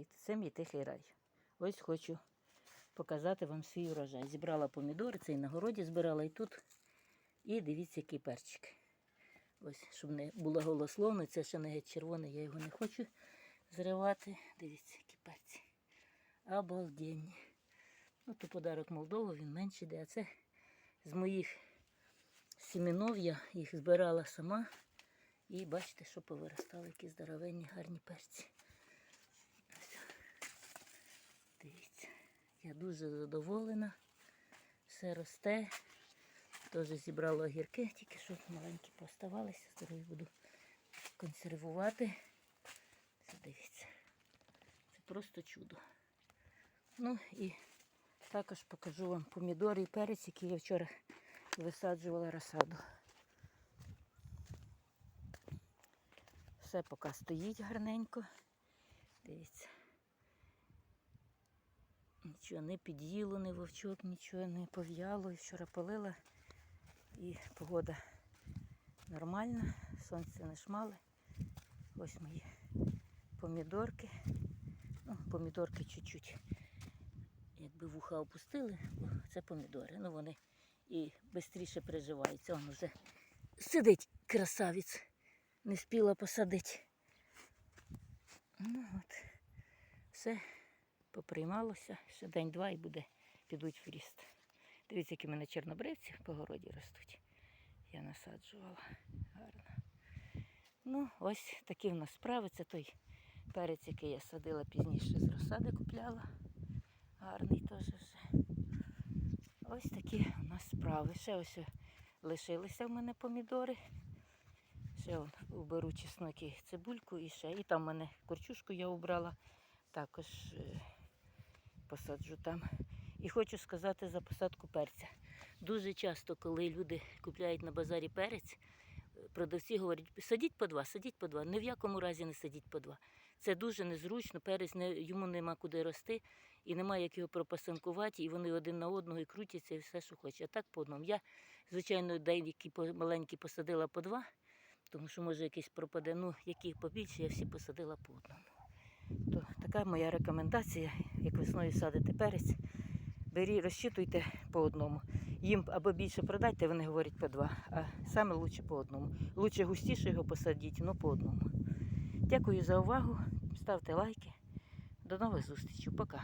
Привіт! Це мій тихий рай. Ось хочу показати вам свій урожай. Зібрала помідори, це і на городі збирала і тут. І дивіться, який перчик. Ось, щоб не було голословно, це ще не геть червоний, я його не хочу зривати. Дивіться, які перці. Обалденні. Ну, то подарок Молдови, він менший йде. А це з моїх сімінов я їх збирала сама. І бачите, що повиростали, які здоровенні, гарні перці. Ось. Дивіться, я дуже задоволена. Все росте. Теж зібрала огірки, тільки що маленькі поставалися, здорові буду консервувати. Це дивіться. Це просто чудо. Ну і також покажу вам помідори і перець, які я вчора висаджувала розсаду. Все поки стоїть гарненько. Дивіться. Нічого не під'їло, не вовчок, нічого не пов'яло. І Вчора полила і погода нормальна, сонце не шмале. Ось мої помідорки. Ну, помідорки чуть-чуть, якби вуха опустили, бо це помідори. Ну вони і швидше приживаються. Он вже сидить красавець не спіла посадити. Ну от, все поприймалося. Ще день-два і буде, підуть в ріст. Дивіться, які в мене чорнобривці по городі ростуть. Я насаджувала гарно. Ну, ось такі в нас справи. Це той перець, який я садила пізніше з розсади купляла. Гарний теж вже. Ось такі у нас справи. Ще ось лишилися в мене помідори. Ще уберу чесноки, цибульку і ще. І там в мене корчушку я убрала. Також е, посаджу там. І хочу сказати за посадку перця. Дуже часто, коли люди купляють на базарі перець, продавці говорять, садіть по два, садіть по два. Ні в якому разі не садіть по два. Це дуже незручно, перець не, йому нема куди рости і немає як його пропасинкувати, і вони один на одного і крутяться, і все, що хоче. А так по одному. Я, звичайно, деякі маленькі посадила по два, тому що може якийсь пропаде. Ну, яких побільше, я всі посадила по одному. То така моя рекомендація, як весною садите перець, бері, розчитуйте по одному. Їм або більше продайте, вони говорять по два, а саме лучше по одному. Лучше густіше його посадіть, але по одному. Дякую за увагу. Ставте лайки. До нових зустрічей. Пока.